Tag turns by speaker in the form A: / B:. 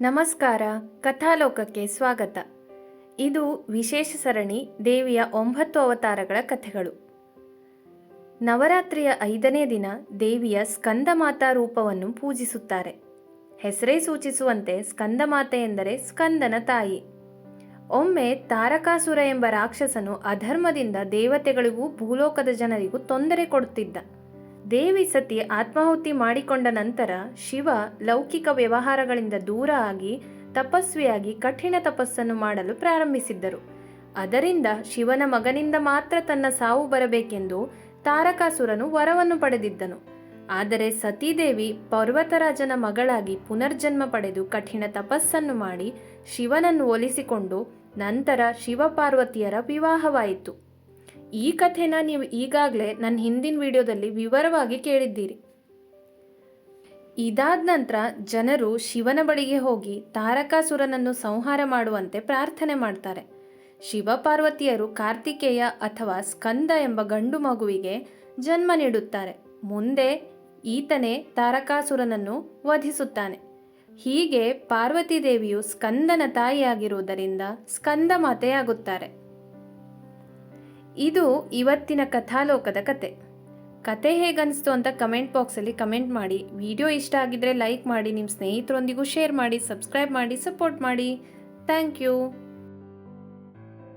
A: ನಮಸ್ಕಾರ, ಕಥಾಲೋಕಕ್ಕೆ ಸ್ವಾಗತ. ಇದು ವಿಶೇಷ ಸರಣಿ ದೇವಿಯ ಒಂಬತ್ತು ಅವತಾರಗಳ ಕಥೆಗಳು. ನವರಾತ್ರಿಯ ಐದನೇ ದಿನ ದೇವಿಯ ಸ್ಕಂದಮಾತಾ ರೂಪವನ್ನು ಪೂಜಿಸುತ್ತಾರೆ. ಹೆಸರೇ ಸೂಚಿಸುವಂತೆ ಸ್ಕಂದಮಾತೆ ಎಂದರೆ ಸ್ಕಂದನ ತಾಯಿ. ಒಮ್ಮೆ ತಾರಕಾಸುರ ಎಂಬ ರಾಕ್ಷಸನು ಅಧರ್ಮದಿಂದ ದೇವತೆಗಳಿಗೂ ಭೂಲೋಕದ ಜನರಿಗೂ ತೊಂದರೆ ಕೊಡುತ್ತಿದ್ದ. ದೇವಿ ಸತಿ ಆತ್ಮಾಹುತಿ ಮಾಡಿಕೊಂಡ ನಂತರ ಶಿವ ಲೌಕಿಕ ವ್ಯವಹಾರಗಳಿಂದ ದೂರ ಆಗಿ ತಪಸ್ವಿಯಾಗಿ ಕಠಿಣ ತಪಸ್ಸನ್ನು ಮಾಡಲು ಪ್ರಾರಂಭಿಸಿದ್ದರು. ಅದರಿಂದ ಶಿವನ ಮಗನಿಂದ ಮಾತ್ರ ತನ್ನ ಸಾವು ಬರಬೇಕೆಂದು ತಾರಕಾಸುರನು ವರವನ್ನು ಪಡೆದಿದ್ದನು. ಆದರೆ ಸತೀದೇವಿ ಪರ್ವತರಾಜನ ಮಗಳಾಗಿ ಪುನರ್ಜನ್ಮ ಪಡೆದು ಕಠಿಣ ತಪಸ್ಸನ್ನು ಮಾಡಿ ಶಿವನನ್ನು ಒಲಿಸಿಕೊಂಡು ನಂತರ ಶಿವಪಾರ್ವತಿಯರ ವಿವಾಹವಾಯಿತು. ಈ ಕಥೆನ ನೀವು ಈಗಾಗಲೇ ನನ್ನ ಹಿಂದಿನ ವಿಡಿಯೋದಲ್ಲಿ ವಿವರವಾಗಿ ಕೇಳಿದ್ದೀರಿ. ಇದಾದ ನಂತರ ಜನರು ಶಿವನ ಬಳಿಗೆ ಹೋಗಿ ತಾರಕಾಸುರನನ್ನು ಸಂಹಾರ ಮಾಡುವಂತೆ ಪ್ರಾರ್ಥನೆ ಮಾಡ್ತಾರೆ. ಶಿವಪಾರ್ವತಿಯರು ಕಾರ್ತಿಕೇಯ ಅಥವಾ ಸ್ಕಂದ ಎಂಬ ಗಂಡು ಮಗುವಿಗೆ ಜನ್ಮ ನೀಡುತ್ತಾರೆ. ಮುಂದೆ ಈತನೇ ತಾರಕಾಸುರನನ್ನು ವಧಿಸುತ್ತಾನೆ. ಹೀಗೆ ಪಾರ್ವತಿ ದೇವಿಯು ಸ್ಕಂದನ ತಾಯಿಯಾಗಿರುವುದರಿಂದ ಸ್ಕಂದ ಮಾತೆಯಾಗುತ್ತಾರೆ. ಇದು ಇವತ್ತಿನ ಕಥಾಲೋಕದ ಕತೆ. ಕತೆ ಹೇಗನ್ನಿಸ್ತು ಅಂತ ಕಮೆಂಟ್ ಬಾಕ್ಸಲ್ಲಿ ಕಮೆಂಟ್ ಮಾಡಿ. ವಿಡಿಯೋ ಇಷ್ಟ ಆಗಿದ್ರೆ ಲೈಕ್ ಮಾಡಿ ನಿಮ್ಮ ಸ್ನೇಹಿತರೊಂದಿಗೂ ಶೇರ್ ಮಾಡಿ, ಸಬ್ಸ್ಕ್ರೈಬ್ ಮಾಡಿ, ಸಪೋರ್ಟ್ ಮಾಡಿ. Thank you.